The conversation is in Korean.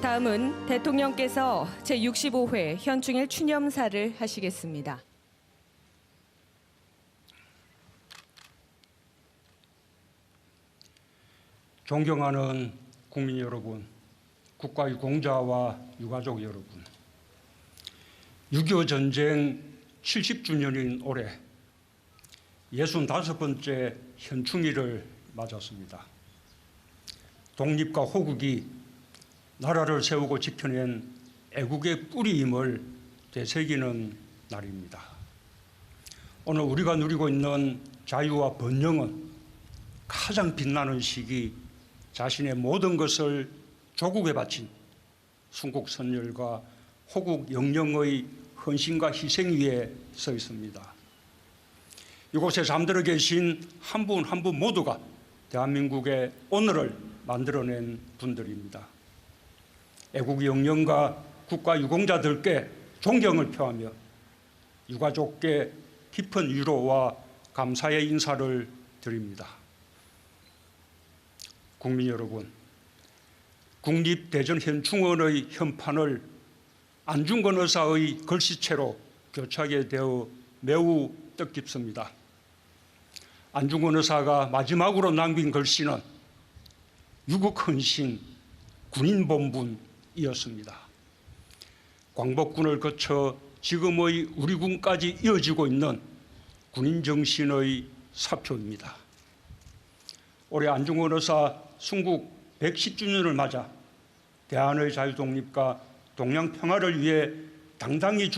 다음은 대통령께서 제65회 현충일 추념사를 하시겠습니다. 존경하는 국민 여러분, 국가의 공자와 유가족 여러분, 6.25 전쟁 70주년인 올해 65번째 현충일을 맞았습니다. 독립과 호국이 나라를 세우고 지켜낸 애국의 뿌리임을 되새기는 날입니다. 오늘 우리가 누리고 있는 자유와 번영은 가장 빛나는 시기 자신의 모든 것을 조국에 바친 순국 선열과 호국 영령의 헌신과 희생 위에 서 있습니다. 이곳에 잠들어 계신 한 분 한 분 모두가 대한민국의 오늘을 만들어낸 분들입니다. 애국 영령과 국가 유공자들께 존경을 표하며 유가족께 깊은 위로와 감사의 인사를 드립니다. 국민 여러분, 국립대전현충원의 현판을 안중근 의사의 글씨체로 교착하게 되어 매우 뜻깊습니다. 안중근 의사가 마지막으로 남긴 글씨는 유국 헌신 군인 본분 이었습니다. 광복군을 거쳐 지금의 우리 군까지 이어지고 있는 군인 정신의 사표입니다. 올해 안중근 의사 순국 110주년을 맞아 대한의 자유 독립과 동양 평화를 위해 당당히